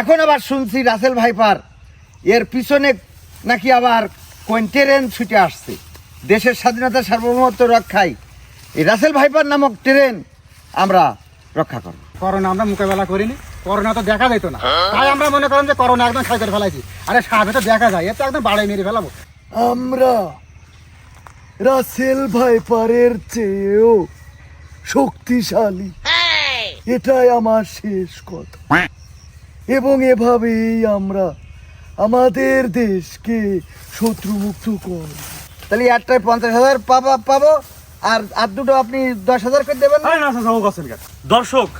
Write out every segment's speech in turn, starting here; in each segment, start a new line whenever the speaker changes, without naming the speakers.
এখন আবার শুনছি রাসেল ভাইপার এর পিছনে নাকি আবার কোন ট্রেন ছুটে আসছে। দেশের স্বাধীনতা সার্বভৌমত্ব রক্ষায় এই রাসেল ভাইপার নামক ট্রেন আমরা রক্ষা করব।
করোনা আমরা মোকাবেলা করিনি করোনা তো দেখা যেত না। তাই আমরা মনে করেন যে করোনা একদম সাইকেল ফেলাইছি। আরে সাপে তো দেখা যায় এতে একদম বাড়াই মেরে ফেলাবো।
আমরা রাসেল ভাইপারের চেয়েও শক্তিশালী। এটাই আমার শেষ কথা। এবং এভাবেই আমরা আমাদের দেশকে শত্রুমুক্ত করব।
তাহলে একটায় পঞ্চাশ হাজার পাবা পাবো আর আর দুটো আপনি দশ হাজার করে দেবেন না?
আরে না চাচা ও গছেন কেন দর্শক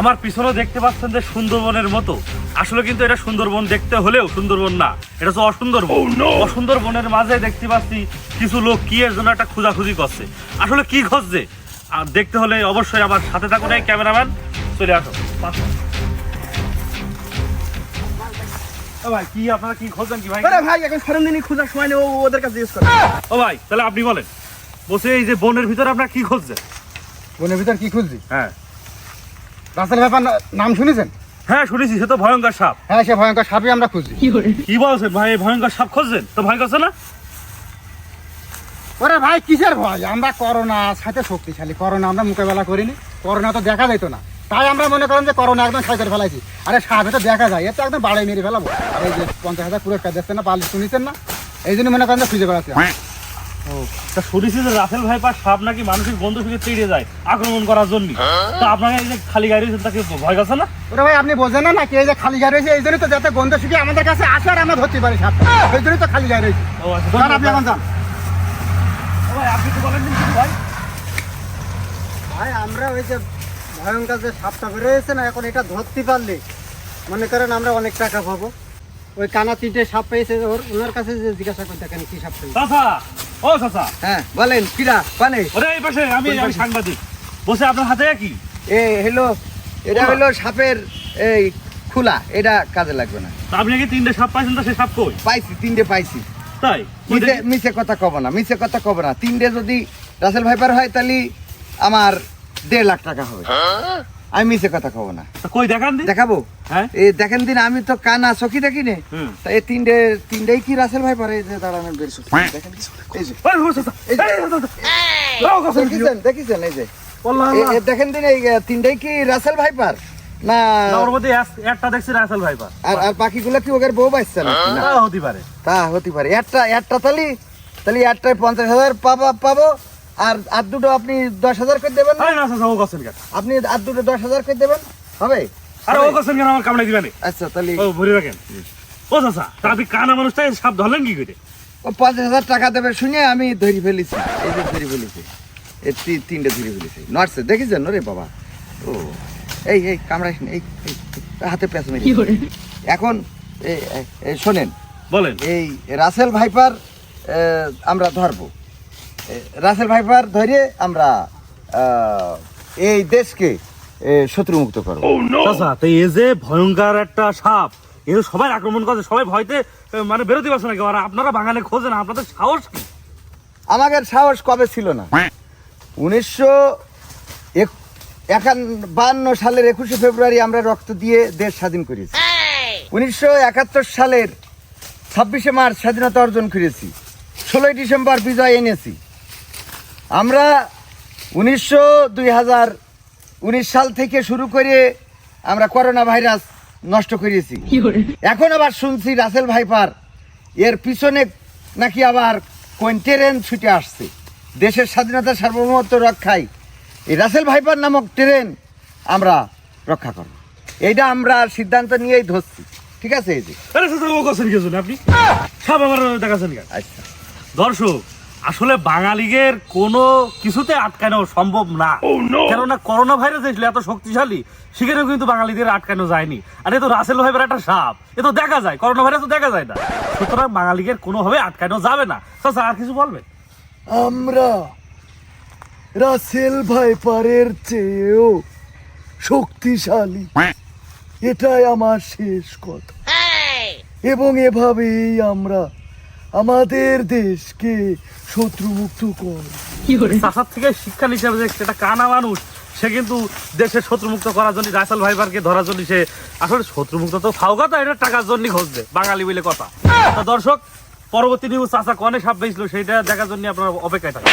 আমার পিছনে দেখতে পাচ্ছেন যে সুন্দরবনের মতো। আসলে কিন্তু এটা সুন্দরবন দেখতে হলেও সুন্দরবন না। এটা তো অসুন্দরবন। অসুন্দরবনের মাঝে দেখতে পাচ্ছি কিছু লোক কি এর জন্য একটা খোঁজাখুঁজি করছে। আসলে কি খুঁজছে আর দেখতে হলে অবশ্যই আমার সাথে থাকুন এই ক্যামেরাম্যান। চলে আসো ও ভাই কি আপনারা কি খোঁজেন কি ভাই?
ভাই এখন সরঞ্জিনী খোঁজার সময় নেই ওদের কাছে
ও ভাই তাহলে আপনি বলেন। বসে এই যে বনের ভিতরে আপনারা কি খুঁজছেন?
বনের ভিতর কি খুঁজছি?
হ্যাঁ।
রাসেল ব্যাপার নাম শুনেছেন?
হ্যাঁ শুনেছি সে তো ভয়ঙ্কর সাপ।
হ্যাঁ সে ভয়ঙ্কর সাপই আমরা খুঁজছি।
কি বলছেন ভাই ভয়ঙ্কর সাপ খুঁজছেন? তো ভয় করছে না?
ওরে ভাই কিসের ভয়? আমরা করোনা সাথে শক্তিশালী। করোনা আমরা মোকাবেলা করিনি। করোনা তো দেখা যেত না। তাই আমরা মনে করেন যে করোনা একদম ছয় করে ফেলাইছি। আরে সাপে তো দেখা যায় এতে একদম বাড়াই মেরে ফেলাবো। আর এই যে পঞ্চাশ হাজার পুরস্কার দিচ্ছেন না পারলে শুনেছেন না? এই জন্য মনে করেন যে খুঁজে বেড়াচ্ছি।
ও তা শুনেছি যে রাসেল ভাইপার সাপ নাকি মানুষের বন্ধু থেকে তেড়ে যায় আক্রমণ করার জন্য। তো আপনাকে এই যে খালি গাড়ি রয়েছে তাকে ভয় করছে না?
ওরে ভাই আপনি বোঝেন না নাকি এই যে খালি গাড়ি এই জন্য তো যাতে গন্ধ শুকিয়ে আমাদের কাছে আসে আর আমরা ধরতে পারি সাপটা। এই জন্যই তো খালি গাড়ি
ও আচ্ছা
আপনি এখন যান।
ভাই আপনি তো বলেন ভাই।
ভাই আমরা ওই যে ভয়ঙ্কর যে সাপটা বেরোয়েছে না এখন এটা ধরতে পারলে মনে করেন আমরা অনেক টাকা পাবো। ওই কানা তিনটে সাপ পেয়েছে ওর ওনার কাছে যে জিজ্ঞাসা করতে কেন কি সাপ পেয়েছে।
চাচা ও চাচা।
হ্যাঁ বলেন কিরা পানে।
ওরে এই পাশে আমি আমি সাংবাদিক। বসে আপনার হাতে কি?
এ হলো এটা হলো সাপের এই খোলা। এটা কাজে লাগবে না।
আপনি কি তিনটে সাপ পাইছেন? তো সে সাপ কই?
পাইছি তিনটে পাইছি।
তাই?
মিছে কথা কব না মিছে কথা কব না। তিনটে যদি রাসেল ভাইপার হয় তাহলে আমার দেড় লাখ টাকা হবে। আমি মিছে কথা কব না।
কই দেখান দি।
দেখাবো?
হ্যাঁ।
এই দেখেন দিন আমি তো কানা চোখি দেখি নে। তা এই তিনটে তিনটেই কি রাসেল ভাইপার এই যে দাঁড়ানো বের দেখেন এই যে।
ওই ও এই যে, এই চাচা। ও
দেখিছেন দেখিছেন এই যে। এ- দেখেন দিন এই তিনটেই কি রাসেল ভাইপার না
না, ওর মধ্যে একটা দেখছি রাসেল ভাইপার
আর আর বাকিগুলো কি ওদের বউ পাইছে না।
হতে পারে।
তা হতে পারে। একটা একটা তালি তাহলে একটায় পঞ্চাশ হাজার পাবা পাবো। আর আর দুটো আপনি দশ হাজার করে দেবেন না?
আরে না চাচা ও কেন?
আপনি আর দুটো দশ হাজার করে দেবেন। হবে?
আরে ও কেন? আমার দিবেন
আচ্ছা তাহলে
ও ভরে রাখেন ও চাচা তা আপনি কানা সাপ ধরলেন কি করে?
ও পঞ্চাশ হাজার টাকা দেবে শুনে আমি ধরি ফেলেছি। এই যে ধরি ফেলেছি। এই তিনটে ধরে ফেলেছি। নটসে দেখেছেন রে বাবা? ও এই এই কামড়াইস এই হাতে পেঁচ মেরে এখন শোনেন।
বলেন।
এই রাসেল ভাইপার আমরা ধরবো। রাসেল ভাইপার ধরে আমরা এই দেশকে এ, শত্রুমুক্ত করব।
চাচা তো এই যে ভয়ঙ্কর একটা সাপ এ সবাই আক্রমণ করছে সবাই ভয়তে মানে বেরোতে পারছে না কেউ আর আপনারা বাঙালি খোঁজেন আপনাদের সাহস কি?
আমাদের সাহস কবে ছিল না? উনিশশো বান্ন সালের একুশে ফেব্রুয়ারি আমরা রক্ত দিয়ে দেশ স্বাধীন করেছি। উনিশশো একাত্তর সালের ছাব্বিশে মার্চ স্বাধীনতা অর্জন করেছি। ষোলোই ডিসেম্বর বিজয় এনেছি। আমরা উনিশশো দুই হাজার উনিশ সাল থেকে শুরু করে আমরা করোনা ভাইরাস নষ্ট করেছি এখন আবার শুনছি রাসেল ভাইপার এর পিছনে নাকি আবার কোন ট্রেন ছুটে আসছে। দেশের স্বাধীনতা সার্বভৌমত্ব রক্ষায় এই রাসেল ভাইপার নামক ট্রেন আমরা রক্ষা করব। এইটা আমরা সিদ্ধান্ত নিয়েই ধরছি। ঠিক আছে এই যে।
আপনি? সাপ আমার দেখাচ্ছেন
আচ্ছা।
দর্শক আসলে বাঙালিদের কোনো কিছুতে আটকানো সম্ভব না। কেননা করোনা ভাইরাস এসলে এত শক্তিশালী সেখানেও কিন্তু বাঙালিদের আটকানো যায়নি। আর এ তো রাসেল ভাইবার একটা সাপ এ তো দেখা যায় করোনা ভাইরাস তো দেখা যায় না। সুতরাং বাঙালিদের কোনোভাবে আটকানো যাবে না। চাচা আর কিছু বলবেন?
আমরা রাসেল ভাইপারের চেয়েও শক্তিশালী। এটাই আমার শেষ কথা। এবং এভাবেই আমরা আমাদের দেশকে শত্রুমুক্ত কর।
সাসার থেকে শিক্ষা নিতে হবে যে সেটা কানা মানুষ সে কিন্তু দেশের শত্রুমুক্ত করার জন্য রাইসাল ভাইবারকে ধরার জন্য সে আসলে শত্রুমুক্ত তো ফাও কথা এটা টাকার জন্য খুঁজবে বাঙালি বলে কথা। তো দর্শক পরবর্তী নিউজ চাষা কনে সাপ পেয়েছিল সেটা দেখার জন্য আপনার অপেক্ষায় থাকেন।